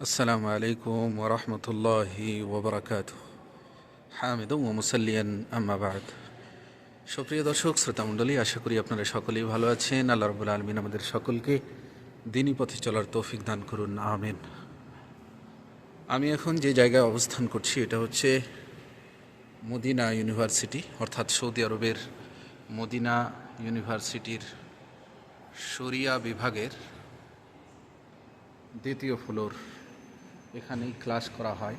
السلام عليكم ورحمة الله وبركاته حامد ومسليا أما بعد সুপ্রিয় দর্শক শ্রোতামণ্ডলী আশা করি আপনারা সকলেই ভালো আছেন আল্লাহ রবুল আলমিন আমাদের সকলকে দিনী পথে চলার তৌফিক দান করুন আমিন আমি এখন যে জায়গায় অবস্থান করছি এটা হচ্ছে মদিনা ইউনিভার্সিটি অর্থাৎ সৌদি আরবের মদিনা ইউনিভার্সিটির শরিয়া বিভাগের দ্বিতীয় ফ্লোর এখানেই ক্লাস করা হয়।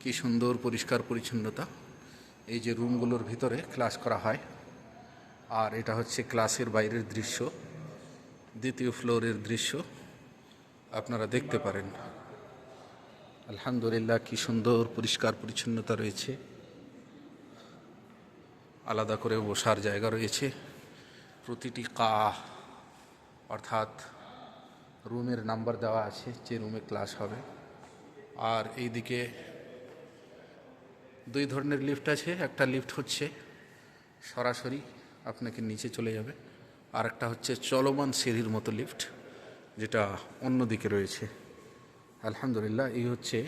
কি সুন্দর পরিষ্কার পরিচ্ছন্নতা। এই যে রুমগুলোর ভিতরে ক্লাস করা হয়। আর এটা হচ্ছে ক্লাসের বাইরের দৃশ্য। দ্বিতীয় ফ্লোরের দৃশ্য। আপনারা দেখতে পারেন। আলহামদুলিল্লাহ, কি সুন্দর পরিষ্কার পরিচ্ছন্নতা রয়েছে। আলাদা করে বসার জায়গা রয়েছে। প্রতিটি কা অর্থাৎ রুমের নাম্বার দেওয়া আছে যে রুমে ক্লাস হবে। আর এইদিকে দুই ধরনের লিফট আছে, একটা লিফট হচ্ছে সরাসরি আপনাকে নিচে চলে যাবে, আর একটা হচ্ছে চলমান সিঁড়ির মতো লিফট যেটা অন্য দিকে রয়েছে। আলহামদুলিল্লাহ, এই হচ্ছে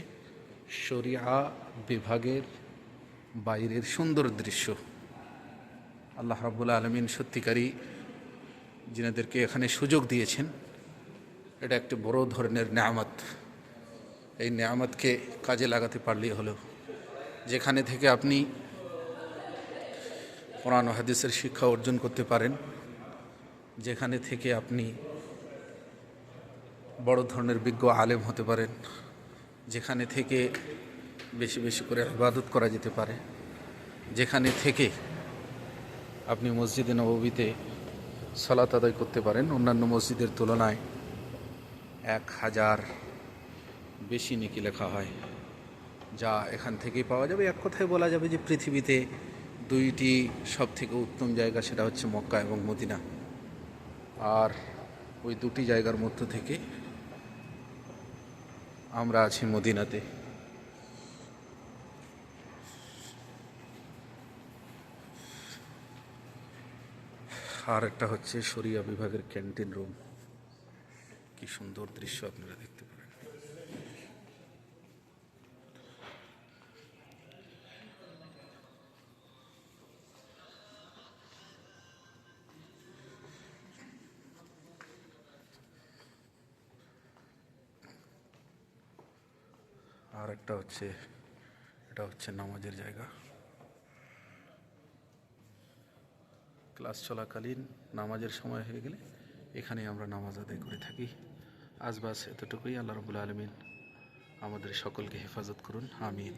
শরিয়া বিভাগের বাইরের সুন্দর দৃশ্য। আল্লাহ রাবুল আলমিন সত্যিকারী যিনাদেরকে এখানে সুযোগ দিয়েছেন এটা একটি বড় ধরনের নেয়ামত। এই নেয়ামতকে কাজে লাগাতে পারলেই হলো। যেখানে থেকে আপনি কোরআন হাদিসের শিক্ষা অর্জন করতে পারেন, যেখানে থেকে আপনি বড় ধরনের বিজ্ঞ আলেম হতে পারেন, যেখানে থেকে বেশি বেশি করে ইবাদত করা যেতে পারে, যেখানে থেকে আপনি মসজিদে নববীতে সলাত আদায় করতে পারেন। অন্যান্য মসজিদের তুলনায় এক হাজার বেশি নেকি লেখা হয়, যা এখান থেকেই পাওয়া যাবে। এক কথায় বলা যাবে যে পৃথিবীতে দুইটি সব থেকে উত্তম জায়গা সেটা হচ্ছে মক্কা এবং মদিনা। আর ওই দুটি জায়গার মধ্য থেকে আমরা আছি মদিনাতে। আর একটা হচ্ছে শরিয়া বিভাগের ক্যান্টিন রুম। কি সুন্দর দৃশ্য আপনারা দেখতে পারেন আর একটা হচ্ছে, এটা হচ্ছে নামাজের জায়গা। ক্লাস চলাকালীন নামাজের সময় হয়ে গেলে এখানে আমরা নামাজ আদায় করে থাকি। আজ বাস এতটুকুই আল্লাহ রবুল আলমিন আমাদের সকলকে হেফাজত করুন আমিন।